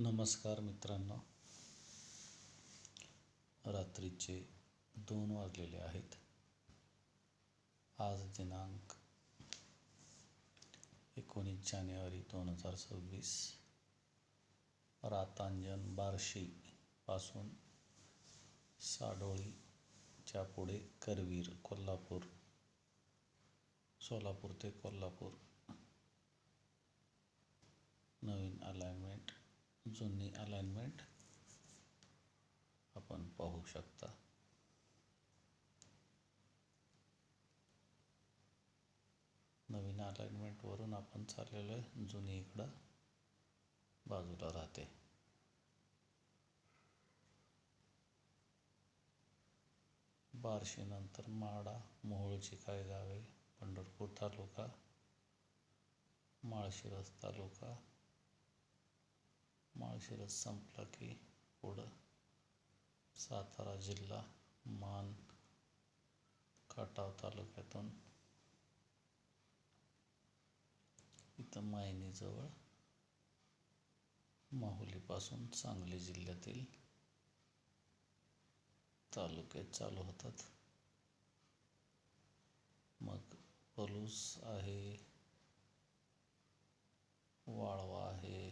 नमस्कार मित्रांनो. रात्रीचे दोन वाजलेले आहेत. आज दिनांक एकोणीस जानेवारी दोन हजार सव्वीस. रातांजन बार्शीपासून साडोळीच्या पुढे करवीर कोल्हापूर सोलापूर ते कोल्हापूर. नवीन अलाइनमेंट जुनी अलाइनमेंट आपण पाहू शकता. नवीन अलाइनमेंटवरून आपण चाललेलो आहे जुनी इकडं बाजूला राहते. बार्शीनंतर माडा मोहोळची काय गावे पंढरपूर तालुका माळशिरस तालुका माळशिरस संपला की पुढं सातारा जिल्हा मान खटाव तालुक्यातून इथं मायनीजवळ माहुलीपासून सांगली जिल्ह्यातील तालुके चालू होतात. मग पलूस आहे वाळवा आहे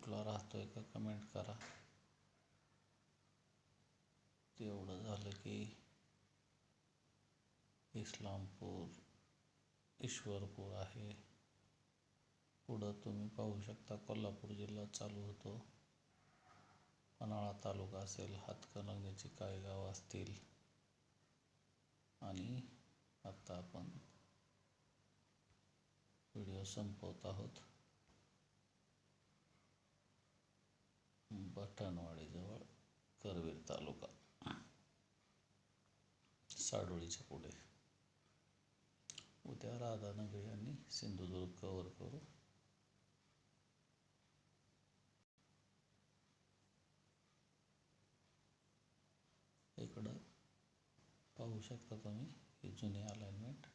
कुठला राहतो आहे का कमेंट करा. तेवढं झालं की इस्लामपूर ईश्वरपूर आहे. पुढं तुम्ही पाहू शकता कोल्हापूर जिल्हा चालू होतो. पन्हाळा तालुका असेल हातकणंगण्याची काही गाव असतील. आणि आता आपण व्हिडिओ संपवत आहोत. बटणवाडीजवळ करवीर तालुका. साडोळीच्या पुढे. उद्या राधानगरी आणि सिंधुदुर्ग कवर करू. इकडं पाहू शकता तुम्ही ही जुनी अलाइनमेंट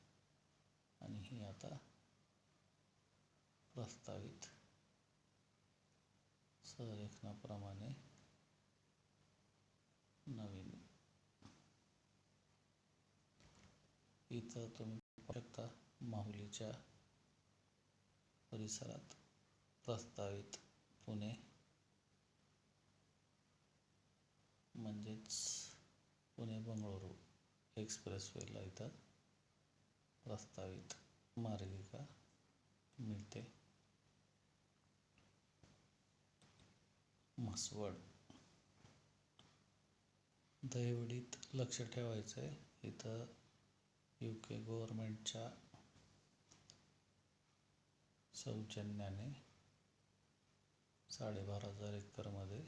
आणि ही आता प्रस्तावित संरेखनाप्रमाणे नवीन. इथं तुम्ही पाहू शकता माहुलीच्या परिसरात प्रस्तावित पुणे म्हणजेच पुणे बंगळुरू एक्सप्रेसवेला इथं प्रस्तावित मार्गिका मिळते. पासवर्ड दहिवडीत लक्ष ठेवायचं आहे इथं यू के गव्हर्मेंटच्या सौजन्याने साडेबारा हजार एकरमध्ये